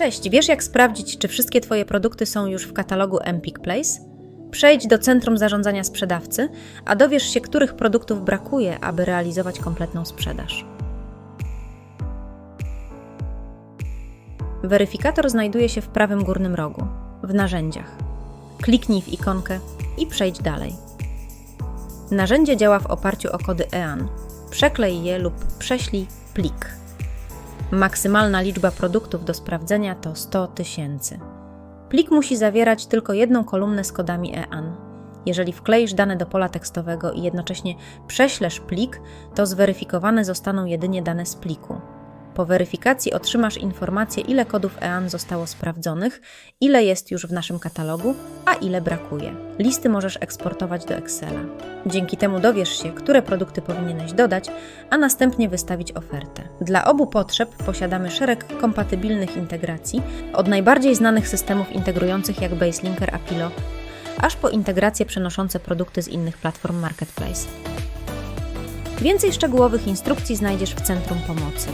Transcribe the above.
Cześć, wiesz jak sprawdzić, czy wszystkie Twoje produkty są już w katalogu Empik Place? Przejdź do Centrum Zarządzania Sprzedawcy, a dowiesz się, których produktów brakuje, aby realizować kompletną sprzedaż. Weryfikator znajduje się w prawym górnym rogu, w narzędziach. Kliknij w ikonkę i przejdź dalej. Narzędzie działa w oparciu o kody EAN. Przeklej je lub prześlij plik. Maksymalna liczba produktów do sprawdzenia to 100 tysięcy. Plik musi zawierać tylko jedną kolumnę z kodami EAN. Jeżeli wkleisz dane do pola tekstowego i jednocześnie prześlesz plik, to zweryfikowane zostaną jedynie dane z pliku. Po weryfikacji otrzymasz informację, ile kodów EAN zostało sprawdzonych, ile jest już w naszym katalogu, a ile brakuje. Listy możesz eksportować do Excela. Dzięki temu dowiesz się, które produkty powinieneś dodać, a następnie wystawić ofertę. Dla obu potrzeb posiadamy szereg kompatybilnych integracji, od najbardziej znanych systemów integrujących jak Baselinker Apilo, aż po integracje przenoszące produkty z innych platform Marketplace. Więcej szczegółowych instrukcji znajdziesz w Centrum Pomocy.